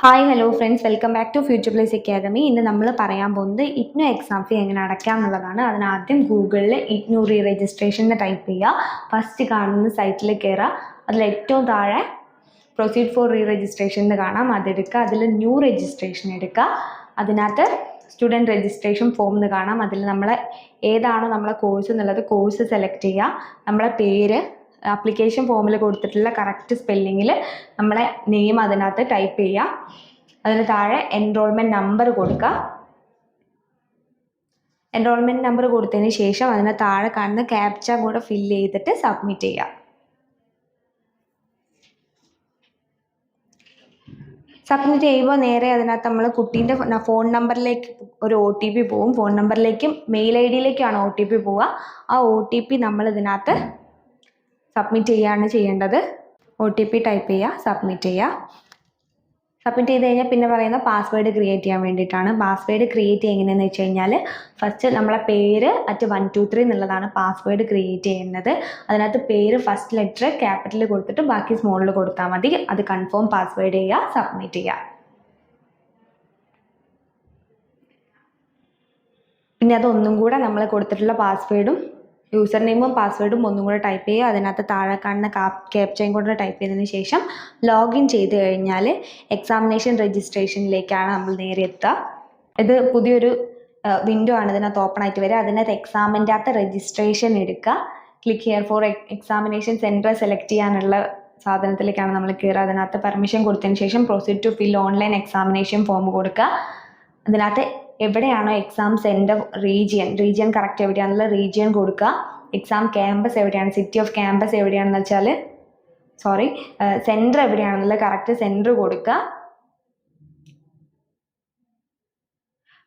Hi hello friends welcome back to Future Place Academy ഇന്ന് നമ്മൾ പറയാൻ പോകുന്നത് ഇഗ്നോ എക്സാം ഫീ എങ്ങനെ അടയ്ക്കാം എന്നുള്ളതാണ്. അതിനാദ്യം ഗൂഗിളിൽ ഇഗ്നോ റീ രജിസ്ട്രേഷൻ എന്ന് ടൈപ്പ് ചെയ്യുക. ഫസ്റ്റ് കാണുന്ന സൈറ്റിൽ കയറുക അതിൽ ഏറ്റവും താഴെ പ്രൊസീഡ് ഫോർ റീ രജിസ്ട്രേഷൻ എന്ന് കാണാം അതെടുക്കുക അതിൽ ന്യൂ രജിസ്ട്രേഷൻ എടുക്കുക. അതിനകത്ത് സ്റ്റുഡന്റ് രജിസ്ട്രേഷൻ ഫോം എന്ന് കാണാം. അതിൽ നമ്മൾ ഏതാണോ നമ്മളെ കോഴ്സ് എന്നുള്ളത് കോഴ്സ് സെലക്ട് ചെയ്യുക. നമ്മളെ പേര് ആപ്ലിക്കേഷൻ ഫോമിൽ കൊടുത്തിട്ടുള്ള കറക്റ്റ് സ്പെല്ലിങ്ങിൽ നമ്മളെ നെയിം അതിനകത്ത് ടൈപ്പ് ചെയ്യുക അതിന് താഴെ എൻറോൾമെന്റ് നമ്പർ കൊടുക്കുക. എൻറോൾമെന്റ് നമ്പർ കൊടുത്തതിന് ശേഷം അതിന് താഴെ കാണുന്ന ക്യാപ്ച കൂടെ ഫില്ല് ചെയ്തിട്ട് സബ്മിറ്റ് ചെയ്യുക സബ്മിറ്റ് ചെയ്യുമ്പോൾ നേരെ അതിനകത്ത് നമ്മൾ കുട്ടീന്റെ ഫോൺ നമ്പറിലേക്ക് ഒരു ഒ ടി പി പോവും ഫോൺ നമ്പറിലേക്കും മെയിൽ ഐ ഡിയിലേക്കാണ് ഒ ടി പി പോവുക. ആ ഒ ടി പി നമ്മൾ ഇതിനകത്ത് സബ്മിറ്റ് ചെയ്യുകയാണ് ചെയ്യേണ്ടത്. ഒ ടി പി ടൈപ്പ് ചെയ്യുക സബ്മിറ്റ് ചെയ്യുക സബ്മിറ്റ് ചെയ്ത് കഴിഞ്ഞാൽ പിന്നെ പറയുന്ന പാസ്വേഡ് ക്രിയേറ്റ് ചെയ്യാൻ വേണ്ടിയിട്ടാണ്. പാസ്വേഡ് ക്രിയേറ്റ് എങ്ങനെയെന്ന് വെച്ച് കഴിഞ്ഞാൽ ഫസ്റ്റ് നമ്മളെ പേര് അറ്റ് വൺ ടു ത്രീ എന്നുള്ളതാണ് പാസ്വേഡ് ക്രിയേറ്റ് ചെയ്യുന്നത്. അതിനകത്ത് പേര് ഫസ്റ്റ് ലെറ്റർ ക്യാപിറ്റൽ കൊടുത്തിട്ട് ബാക്കി സ്മോളിൽ കൊടുത്താൽ മതി. അത് കൺഫേം പാസ്വേഡ് ചെയ്യുക സബ്മിറ്റ് ചെയ്യുക പിന്നെ അതൊന്നും കൂടെ നമ്മൾ കൊടുത്തിട്ടുള്ള പാസ്വേഡും യൂസർ നെയിമും പാസ്വേഡും ഒന്നും കൂടെ ടൈപ്പ് ചെയ്യുക. അതിനകത്ത് താഴെ കാണുന്ന ക്യാപ്ചയും കൂടെ ടൈപ്പ് ചെയ്തതിന് ശേഷം ലോഗിൻ ചെയ്ത് കഴിഞ്ഞാൽ എക്സാമിനേഷൻ രജിസ്ട്രേഷനിലേക്കാണ് നമ്മൾ നേരെ എത്തുക. ഇത് പുതിയൊരു വിൻഡോ ആണ്. ഇതിനകത്ത് ഓപ്പൺ ആയിട്ട് വരിക. അതിനകത്ത് എക്സാമിന്റെ അകത്ത് രജിസ്ട്രേഷൻ എടുക്കുക. Click here for examination centre select ചെയ്യാനുള്ള സാധനത്തിലേക്കാണ് നമ്മൾ കയറുക. അതിനകത്ത് പെർമിഷൻ കൊടുത്തതിന് ശേഷം proceed to fill online examination form കൊടുക്കുക. അതിനകത്ത് എവിടെയാണോ exam centre region region correct എവിടെയാണെന്നുള്ള region കൊടുക്കുക. എക്സാം ക്യാമ്പസ് എവിടെയാണ്? സിറ്റി ഓഫ് ക്യാമ്പസ് എവിടെയാണെന്ന് വെച്ചാൽ സോറി സെന്റർ എവിടെയാണെന്നുള്ള കറക്റ്റ് സെന്റർ കൊടുക്കുക.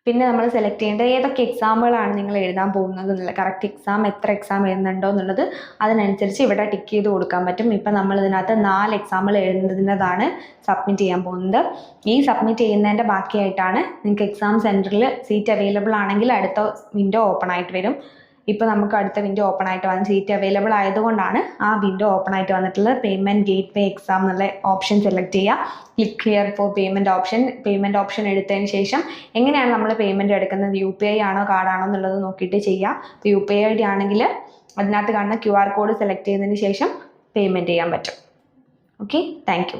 പിന്നെ നമ്മൾ സെലക്ട് ചെയ്യേണ്ടത് ഏതൊക്കെ എക്സാമുകളാണ് നിങ്ങൾ എഴുതാൻ പോകുന്നത് എന്നുള്ള കറക്റ്റ് എക്സാം എത്ര എക്സാം എഴുതുന്നുണ്ടോ എന്നുള്ളത് അതിനനുസരിച്ച് ഇവിടെ ടിക്ക് ചെയ്ത് കൊടുക്കാൻ പറ്റും. ഇപ്പം നമ്മൾ ഇതിനകത്ത് നാല് എക്സാമുകൾ എഴുതുന്നതാണ് സബ്മിറ്റ് ചെയ്യാൻ പോകുന്നത്. ഈ സബ്മിറ്റ് ചെയ്യുന്നതിന്റെ ബാക്കിയായിട്ടാണ് നിങ്ങൾക്ക് എക്സാം സെന്ററിൽ സീറ്റ് അവൈലബിൾ ആണെങ്കിൽ അടുത്ത വിൻഡോ ഓപ്പൺ ആയിട്ട് വരും. ഇപ്പോൾ നമുക്ക് അടുത്ത വിൻഡോ ഓപ്പൺ ആയിട്ട് വന്ന് സീറ്റ് അവൈലബിൾ ആയതുകൊണ്ടാണ് ആ വിൻഡോ ഓപ്പൺ ആയിട്ട് വന്നിട്ടുള്ളത് പേയ്മെന്റ് ഗേറ്റ് വേ എക്സാം എന്നുള്ള ഓപ്ഷൻ സെലക്ട് ചെയ്യുക. Click here for payment option payment option എടുത്തതിന് ശേഷം എങ്ങനെയാണ് നമ്മൾ പേയ്മെന്റ് എടുക്കുന്നത്? യു പി ഐ ആണോ കാർഡാണോ എന്നുള്ളത് നോക്കിയിട്ട് ചെയ്യുക. ഇപ്പോൾ U P I I D ആണെങ്കിൽ അതിനകത്ത് കാണുന്ന ക്യു ആർ കോഡ് സെലക്ട് ചെയ്തതിന് ശേഷം പേയ്മെന്റ് ചെയ്യാൻ പറ്റും. Okay thank